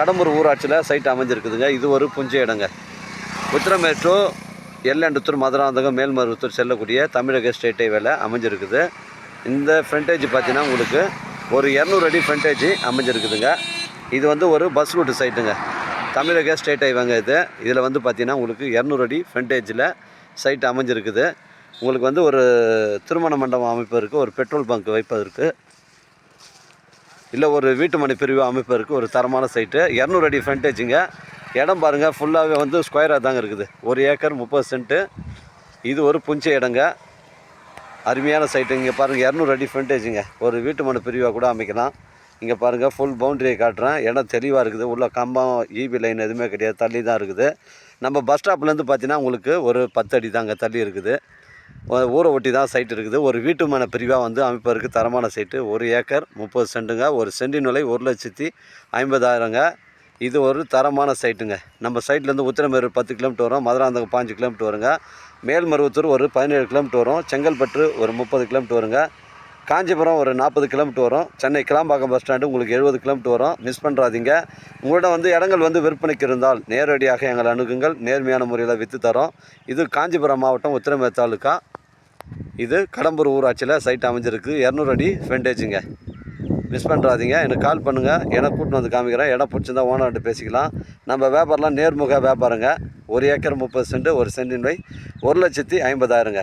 கடம்பூர் ஊராட்சியில் சைட் அமைஞ்சிருக்குதுங்க. இது ஒரு புஞ்ச இடங்க. உத்திரமேட்டூர் எல்லண்டுத்தூர் மதுராந்தகம் மேல்மருவத்தூர் செல்லக்கூடிய தமிழக ஸ்டேட் ஹைவேல அமைஞ்சிருக்குது. இந்த ஃப்ரண்டேஜ் பார்த்தீங்கன்னா உங்களுக்கு ஒரு இரநூறு அடி ஃப்ரண்டேஜ் அமைஞ்சிருக்குதுங்க. இது வந்து ஒரு பஸ் ரூட்டு சைட்டுங்க தமிழக ஸ்டேட் ஹைவேங்க இது. இதில் வந்து பார்த்தீங்கன்னா உங்களுக்கு இரநூறு அடி ஃப்ரண்டேஜில் சைட் அமைஞ்சிருக்குது. உங்களுக்கு வந்து ஒரு திருமண மண்டபம் அமைப்பதற்கு ஒரு பெட்ரோல் பங்க் வைப்பதற்கு இல்லை ஒரு வீட்டு மனை பிரிவு இருக்குது ஒரு தரமான சைட்டு இரநூறு அடி ஃப்ரண்டேஜுங்க இடம் பாருங்கள் ஃபுல்லாகவே வந்து ஸ்கொயராக தாங்க இருக்குது. ஒரு ஏக்கர் முப்பது சென்ட்டு. இது ஒரு புஞ்ச இடங்க. அருமையான சைட்டு இங்கே பாருங்கள் இரநூறு அடி ஃப்ரண்டேஜுங்க ஒரு வீட்டு மனை பிரிவாக கூட அமைக்கலாம். இங்கே பாருங்கள் ஃபுல் பவுண்டரியை காட்டுறேன். இடம் தெளிவாக இருக்குது. உள்ள கம்பம் ஈபி லைன் எதுவுமே கிடையாது. தள்ளி தான் இருக்குது. நம்ம பஸ் ஸ்டாப்லேருந்து பார்த்தீங்கன்னா உங்களுக்கு ஒரு பத்து அடி தாங்க தள்ளி இருக்குது. ஊரை ஒட்டி தான் சைட் இருக்குது. ஒரு வீட்டுமான பிரிவாக வந்து அமைப்பதற்கு தரமான சைட்டு ஒரு ஏக்கர் முப்பது சென்ட்டுங்க ஒரு சென்டின் விலை ஒரு லட்சத்தி ஐம்பதாயிரங்க. இது ஒரு தரமான சைட்டுங்க நம்ம சைட்லேருந்து உத்திரமேரூர் பத்து கிலோமீட்டர் வரும். மதுராந்தகம் பாஞ்சு கிலோமீட்டர் வருங்க. மேல்மருவத்தூர் ஒரு பதினேழு கிலோமீட்டர் வரும். செங்கல்பட்டு ஒரு முப்பது கிலோமீட்டர் வருங்க. காஞ்சிபுரம் ஒரு நாற்பது கிலோமீட்டர் வரும். சென்னை கிளாம்பாக்கம் பஸ் ஸ்டாண்டு உங்களுக்கு எழுபது கிலோமீட்டர் வரும். மிஸ் பண்ணுறாதீங்க உங்களிடம் வந்து இடங்கள் வந்து விற்பனைக்கு இருந்தால் நேரடியாக எங்களை அணுகுங்கள். நேர்மையான முறையில் விற்று தரோம். இது காஞ்சிபுரம் மாவட்டம் உத்திரமே தாலுக்கா இது கடம்பூர் ஊராட்சியில் சைட் அமைஞ்சிருக்கு. இரநூறு அடி ஃப்ரண்டேஜுங்க மிஸ் பண்ணுறாதீங்க எனக்கு கால் பண்ணுங்கள் எனக்கு கூட்டின்னு வந்து காமிக்கிறேன். இடம் பிடிச்சிருந்தா ஓனர்கிட்ட பேசிக்கலாம். நம்ம வியாபாரம்லாம் நேர்முக வியாபாரங்க. ஒரு ஏக்கர் முப்பது சென்ட் ஒரு சென்டின் வை ஒரு லட்சத்தி ஐம்பதாயிரங்க.